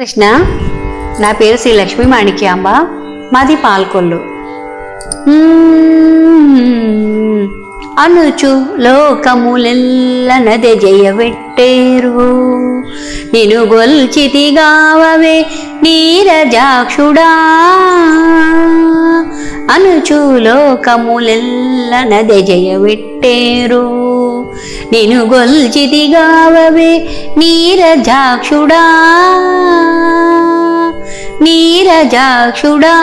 కృష్ణ నా పేరు శ్రీ లక్ష్మీ మాణిక్యాంబ. మాది పాల్కొల్లు. అనుచు లోకములెల్ల నది జయవెట్టేరు నిను గొల్చితిగావవే నీరజాక్షుడా. అనుచు లోకములెల్ల నది జయవెట్టేరు. నేను గొల్చిదిగావే నీరజాక్షుడా. నీరజాక్షుడా.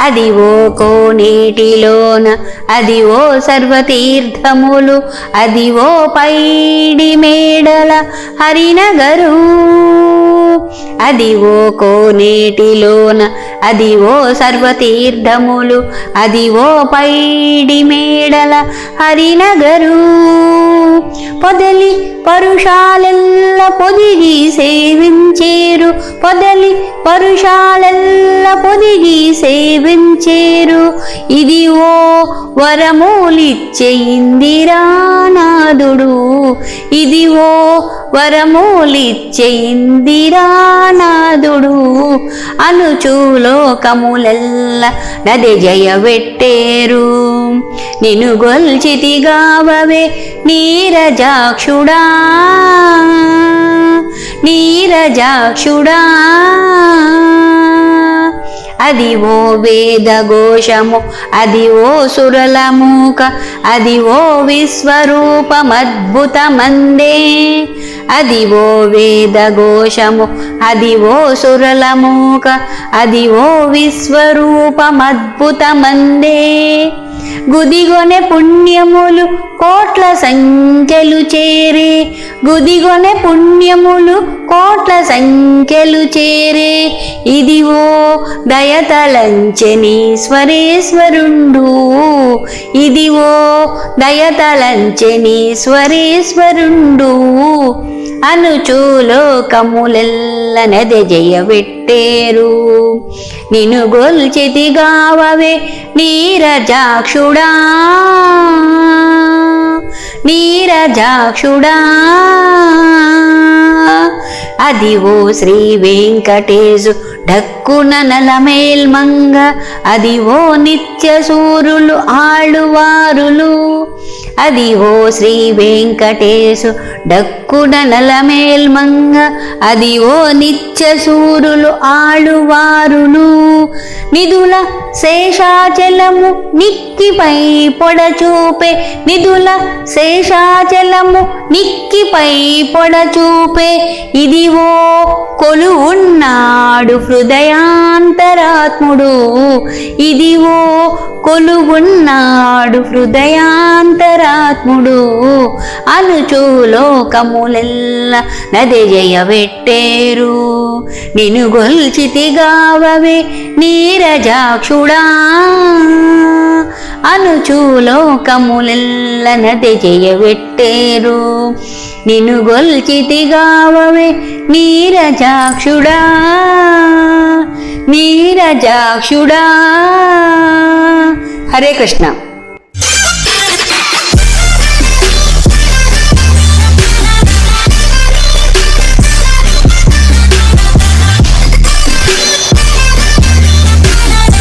అది ఓ కోనేటిలోన అది ఓ సర్వతీర్థములు అది ఓ పైడి మేడల హరినగరు. అది ఓ కోనేటిలోన అది ఓ సర్వతీర్థములు అది ఓ పైడి మేడల హరినగరు. పొదలి పరుషాలెల్ల పొదిగి సేవించేరు. పొదలి పరుషాలెల్ల పొదిగి సేవించేరు. ఇది ఓ వరమూలిచ్చే ఇందిరానాథుడు ఇది ఓ వరమూలిచ్చే ఇందిరానాథుడు అనుచూలోకములెల్ల నది జయవెట్టేరు నిను గొల్చితిగావవే నీరజాక్షుడా. నీరజాక్షుడా. అది ఓ వేద ఘోషము అది ఓ సురలమూక అది ఓ విశ్వరూపమద్భుతమందే. అది ఓ వేద ఘోషము అది ఓ సురలమూక అది ఓ విశ్వరూపమద్భుతమందే. గుదిగొనె పుణ్యములు కోట్ల సంఖ్యలు చేరే. గుదిగొనె పుణ్యములు కోట్ల సంఖ్యలు చేరే. ఇదివో దయతలంచెనీశ్వరేశ్వరుండు. ఇదివో దయతలంచెనీశ్వరేశ్వరుండు. అనుచూలోకములెల్లనది జయవెట్టేరు. నిను గొల్చితిగావవే నీరజాక్షుడా. నీరజాక్షుడా. అది ఓ శ్రీ వెంకటేశు డక్కున నలమేల్మంగ అది ఓ నిత్య సూరులు ఆಳುవారులు అది ఓ శ్రీ వెంకటేశు డక్కున నలమేల్మంగ అది ఓ నిత్య సూరులు ఆడువారులు నిధుల శేషాచలము నిక్కిపై పొడచూపే. నిధుల శేషాచలము నిక్కిపై పొడచూపే. ఇదివో కొలు ఉన్నాడు హృదయాంతరాత్ముడు. ఇదివో కొలువున్నాడు హృదయాంతరాత్ముడు. అనుచూలోకములెల్ల నది జయవెట్టేరు నిను గొల్చితిగావవే నీరజాక్షుడా అనుచూలోకములెల్ల నది జయవెట్టేరు. నిను గొల్చితిగావవే నీరజాక్షుడా నీరజాక్షుడా. హరే కృష్ణ.